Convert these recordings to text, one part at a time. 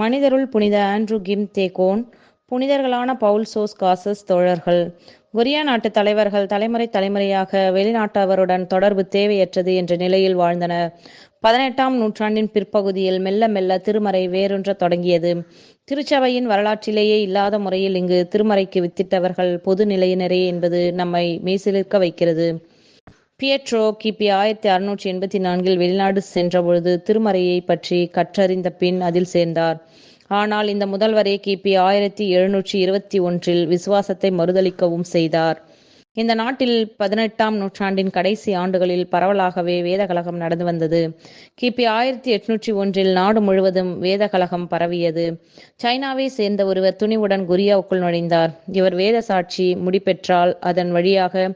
மனிதருள் புனித Andrew Kim Taegon புனிதர்களான Paul சோஸ் காசஸ் தோழர்கள். கொரியா நாட்டு தலைவர்கள் தலைமுறை தலைமுறையாக வெளிநாட்டவருடன் தொடர்பு தேவையற்றது என்ற நிலையில் வாழ்ந்தனர். பதினெட்டாம் நூற்றாண்டின் பிற்பகுதியில் மெல்ல மெல்ல திருமறை வேரூன்ற தொடங்கியது. திருச்சபையின் வரலாற்றிலேயே இல்லாத முறையில் இங்கு திருமறைக்கு வித்திட்டவர்கள் பொது நிலையினரே என்பது நம்மை மெய்சிலிருக்க வைக்கிறது. பியட்ரோ கிபி ஆயிரத்தி அறுநூற்றி எண்பத்தி நான்கில் வெளிநாடு சென்றபொழுது திருமறையை பற்றி கற்றறிந்த பின் அதில் சேர்ந்தார். ஆனால் இந்த முதல்வரே கிபி ஆயிரத்தி எழுநூற்றி இருபத்தி ஒன்றில் விசுவாசத்தை மறுதளிக்கவும் செய்தார். இந்த நாட்டில் பதினெட்டாம் நூற்றாண்டின் கடைசி ஆண்டுகளில் பரவலாகவே வேதகலகம் நடந்து வந்தது. கிபி ஆயிரத்தி எட்நூற்றி ஒன்றில் நாடு முழுவதும் வேதகலகம் பரவியது. சைனாவை சேர்ந்த ஒருவர் துணிவுடன் குரியாவுக்குள் நுழைந்தார். இவர் வேத சாட்சி முடிபெற்றால் அதன் வழியாக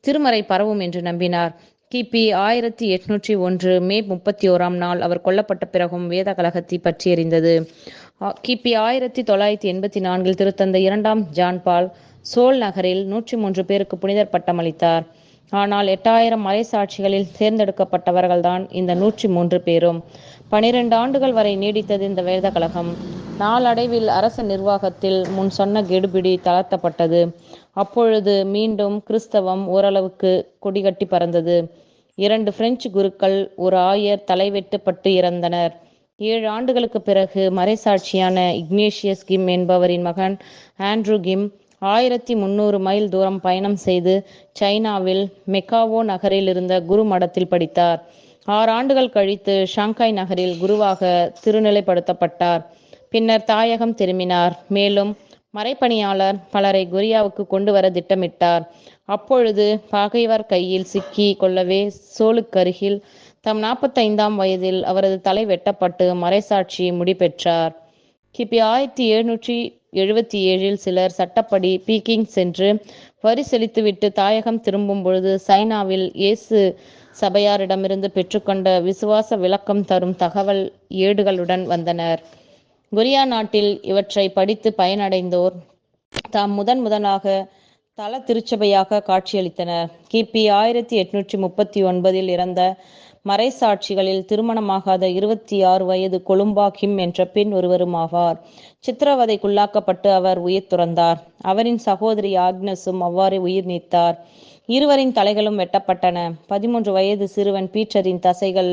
திருமறை பரவும் என்று நம்பினார். கிபி ஆயிரத்தி எட்நூற்றி ஒன்று மே முப்பத்தி ஓராம் நாள் அவர் கொல்லப்பட்ட பிறகும் வேத கழகத்தை பற்றி எறிந்தது கிபி ஆயிரத்தி தொள்ளாயிரத்தி எண்பத்தி நான்கில் திருத்தந்த இரண்டாம் ஜான்பால் சோல் நகரில் நூற்றி மூன்று பேருக்கு புனிதர் பட்டம் அளித்தார் ஆனால் எட்டாயிரம் மறைசாட்சிகளில் தேர்ந்தெடுக்கப்பட்டவர்கள்தான் இந்த நூற்றி மூன்று பேரும். பனிரெண்டு ஆண்டுகள் வரை நீடித்தது இந்த வேத கழகம் நாளடைவில் அரச நிர்வாகத்தில் முன் சொன்ன கெடுபிடி தளர்த்தப்பட்டது. அப்பொழுது மீண்டும் கிறிஸ்தவம் ஓரளவுக்கு கொடிகட்டி பறந்தது. இரண்டு பிரெஞ்சு குருக்கள் ஒரு ஆயர் தலைவெட்டுப்பட்டு இறந்தனர். ஏழு ஆண்டுகளுக்கு பிறகு மறைசாட்சியான இக்னேஷியஸ் கிம் என்பவரின் மகன் ஆண்ட்ரூ கிம் ஆயிரத்தி முன்னூறு மைல் தூரம் பயணம் செய்து சைனாவில் மெக்காவோ நகரில் இருந்த குரு மடத்தில் படித்தார். ஆறு ஆண்டுகள் கழித்து ஷாங்காய் நகரில் குருவாக திருநிலைப்படுத்தப்பட்டார். பின்னர் தாயகம் திரும்பினார். மேலும் மறைப்பணியாளர் பலரை கொரியாவுக்கு கொண்டு வர திட்டமிட்டார். அப்பொழுது பகைவர் கையில் சிக்கி கொள்ளவே சோலுக்கருகில் தம் நாற்பத்தைந்தாம் வயதில் அவரது தலை வெட்டப்பட்டு மறைசாட்சி முடிபெற்றார். கிபி ஆயிரத்தி எழுநூற்றி எழுபத்தி ஏழில் சிலர் சட்டப்படி பீக்கிங் சென்று வரி செலுத்திவிட்டு தாயகம் திரும்பும் பொழுது சைனாவில் இயேசு சபையாரிடமிருந்து பெற்றுக்கொண்ட விசுவாச விளக்கம் தரும் தகவல் ஏடுகளுடன் வந்தனர். கொரியா நாட்டில் இவற்றை படித்து பயனடைந்தோர் தாம் முதன் முதலாக தல திருச்சபையாக காட்சியளித்தனர். கிபி ஆயிரத்தி எட்நூற்றி முப்பத்தி ஒன்பதில் இறந்த மறைசாட்சிகளில் திருமணமாகாத இருபத்தி ஆறு வயது கொழும்பா கிம் என்ற பெண் ஒருவரும் ஆவார். சித்திரவதைக்குள்ளாக்கப்பட்டு அவர் உயிர் துறந்தார். அவரின் சகோதரி ஆக்னஸும் அவ்வாறே உயிர் நீத்தார். இருவரின் தலைகளும் வெட்டப்பட்டன. பதிமூன்று வயது சிறுவன் பீட்டரின் தசைகள்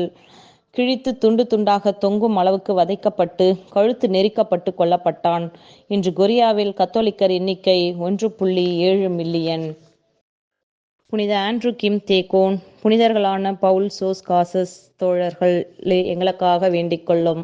கிழித்து துண்டு துண்டாக தொங்கும் அளவுக்கு வதைக்கப்பட்டு கழுத்து நெரிக்கப்பட்டு கொல்லப்பட்டான். இன்று கொரியாவில் கத்தோலிக்கர் எண்ணிக்கை ஒன்று புள்ளி ஏழு மில்லியன். புனித ஆண்ட்ரூ கிம் தேகோன் புனிதர்களான பவுல் சோஸ் காசஸ் தோழர்கள் எங்களுக்காக வேண்டிக் கொள்ளும்.